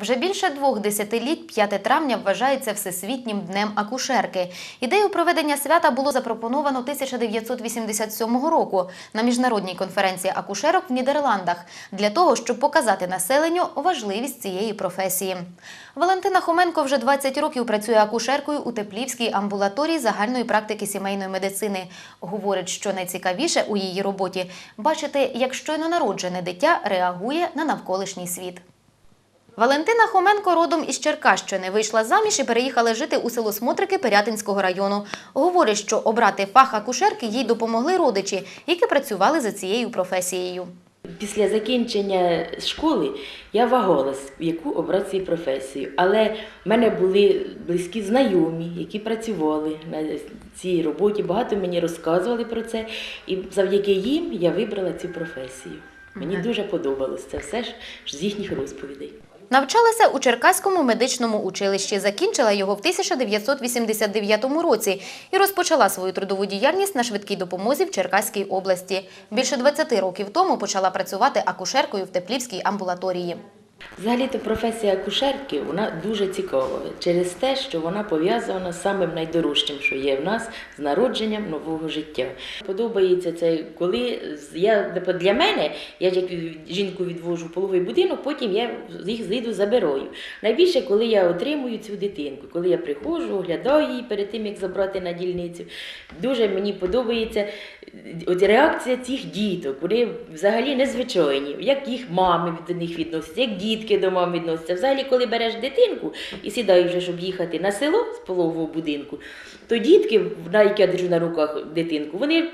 Вже більше двох десятиліть 5 травня вважається Всесвітнім днем акушерки. Ідею проведення свята було запропоновано 1987 року на міжнародній конференції акушерок в Нідерландах для того, щоб показати населенню важливість цієї професії. Валентина Хоменко вже 20 років працює акушеркою у Теплівській амбулаторії загальної практики сімейної медицини. Говорить, що найцікавіше у її роботі бачити, як щойно народжене дитя реагує на навколишній світ. Валентина Хоменко родом із Черкащини вийшла заміж і переїхала жити у село Смотрики Пирятинського району. Говорить, що обрати фах акушерки їй допомогли родичі, які працювали за цією професією. Після закінчення школи я вагалась, яку обрати свою професію. Але в мене були близькі знайомі, які працювали на цій роботі. Багато мені розказували про це. І завдяки їм я вибрала цю професію. Мені дуже подобалось це все ж з їхніх розповідей. Навчалася у Черкаському медичному училищі, закінчила його в 1989 році і розпочала свою трудову діяльність на швидкій допомозі в Черкаській області. Більше 20 років тому почала працювати акушеркою в Теплівській амбулаторії. Взагалі-то професія акушерки вона дуже цікава через те, що вона пов'язана з самим найдорожчим, що є в нас з народженням нового життя. Подобається це, коли я для мене, я як жінку відвожу в половий будинок, потім я їх зайду забираю. Найбільше, коли я отримую цю дитинку, коли я приходжу, оглядаю її перед тим, як забрати на дільницю. Дуже мені подобається от реакція цих діток. Вони взагалі незвичайні, як їх мами до них відносяться, як дітки до мам відносяться. Взагалі, коли береш дитинку і сідаєш вже, щоб їхати на село з пологового будинку, то дітки, на які я держу на руках дитинку, вони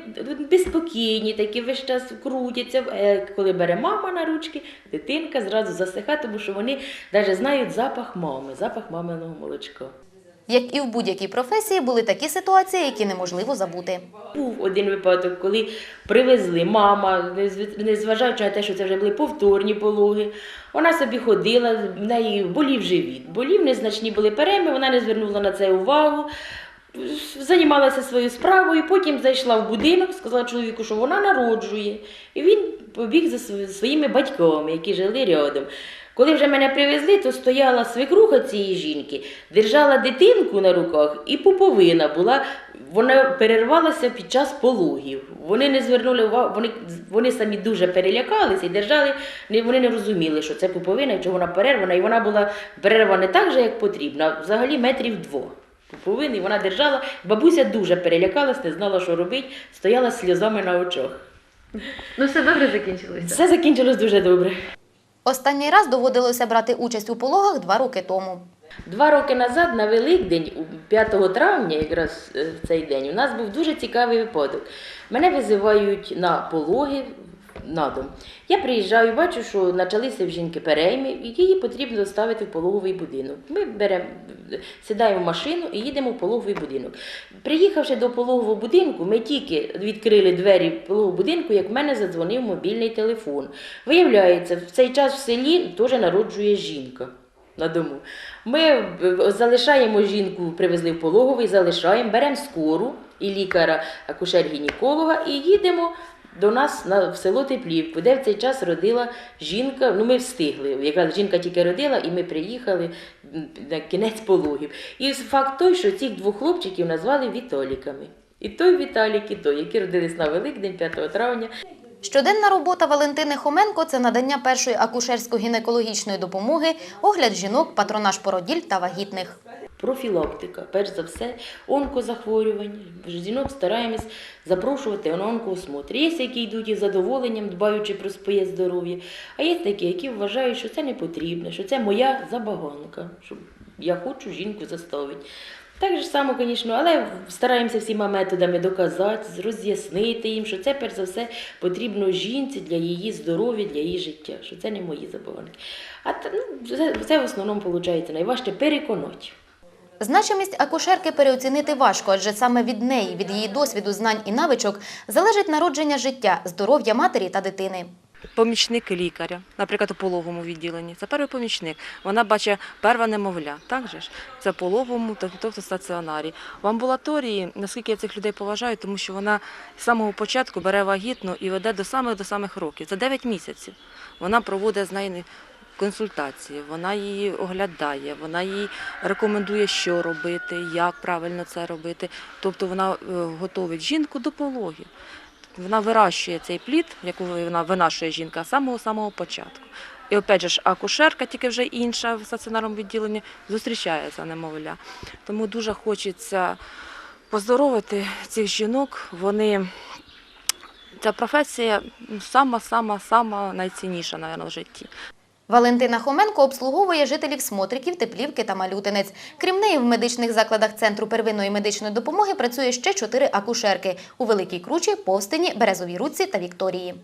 безпокійні, такі весь час крутяться. Е, Коли бере мама на ручки, дитинка зразу засихає, тому що вони навіть знають запах мами, запах маминого молочка. Як і в будь-якій професії, були такі ситуації, які неможливо забути. Був один випадок, коли привезли мама, незважаючи на те, що це вже були повторні пологи. Вона собі ходила, в неї болів живіт, болів незначні були перейми, вона не звернула на це увагу. Займалася своєю справою, потім зайшла в будинок, сказала чоловіку, що вона народжує. І він побіг за своїми батьками, які жили рядом. Коли вже мене привезли, то стояла свекруха цієї жінки, держала дитинку на руках, і пуповина була, вона перервалася під час пологів. Вони не звернули увагу, вони, вони самі дуже перелякалися і держали, вони не розуміли, що це пуповина, і чого вона перервана, і вона була перервана не так же, як потрібно, а взагалі метрів двох. Пуповини, вона держала. Бабуся дуже перелякалась, не знала, що робити, стояла з сльозами на очах. Ну, все добре закінчилося. Все закінчилось дуже добре. Останній раз доводилося брати участь у пологах два роки тому. Два роки назад, на Великдень, у 5 травня, якраз е, в цей день, у нас був дуже цікавий випадок. Мене визивають на пологи на дом. Я приїжджаю, бачу, що почалися в жінки перейми, і її потрібно доставити в пологовий будинок. Ми беремо, сідаємо в машину і їдемо в пологовий будинок. Приїхавши до пологового будинку, ми тільки відкрили двері пологового будинку, як в мене задзвонив мобільний телефон. Виявляється, в цей час в селі теж народжує жінка на дому. Ми залишаємо жінку, привезли в пологовий, залишаємо, беремо скору і лікаря, акушер-гінеколога і їдемо до нас на, в село Теплівку, де в цей час родила жінка. Ну, ми встигли. Якраз жінка тільки родила, і ми приїхали на кінець пологів. І факт той, що цих двох хлопчиків назвали Віталіками. І той Віталік, і той, які родились на Великдень, 5 травня. Щоденна робота Валентини Хоменко це надання першої акушерсько-гінекологічної допомоги, огляд жінок, патронаж породіль та вагітних. Профілактика, перш за все, онкозахворювання. Жінок стараємось запрошувати на онкоосмотр. Є, які йдуть із задоволенням, дбаючи про своє здоров'я, а є такі, які вважають, що це не потрібно, що це моя забаганка, що я хочу жінку заставити. Так же само, звісно, але стараємося всіма методами доказати, роз'яснити їм, що це перш за все потрібно жінці для її здоров'я, для її життя, що це не мої забаганки. А ну, це в основному виходить найважче переконати. Значимість акушерки переоцінити важко, адже саме від неї, від її досвіду, знань і навичок залежить народження життя, здоров'я матері та дитини. помічник лікаря, наприклад, у пологовому відділенні. Це перший помічник. Вона бачить перве немовля, так же ж? Це пологовому, тобто стаціонарі. В амбулаторії, наскільки я цих людей поважаю, тому що вона з самого початку бере вагітну і веде до самих до самих років. Це 9 місяців. Вона проводить з нею консультації, вона її оглядає, вона їй рекомендує, що робити, як правильно це робити. Тобто вона е, готовить жінку до пологів. Вона вирощує цей плід, яку вона винашує жінка з самого самого початку. І опять же ж, акушерка, тільки вже інша в стаціонарному відділенні, зустрічає за немовля. Тому дуже хочеться поздоровити цих жінок. Вони ця професія ну, сама, сама, сама найцінніша, мабуть, в житті. Валентина Хоменко обслуговує жителів Смотриків, Теплівки та Малютинець. Крім неї, в медичних закладах Центру первинної медичної допомоги працює ще чотири акушерки – у Великій Кручі, Повстині, Березовій Руці та Вікторії.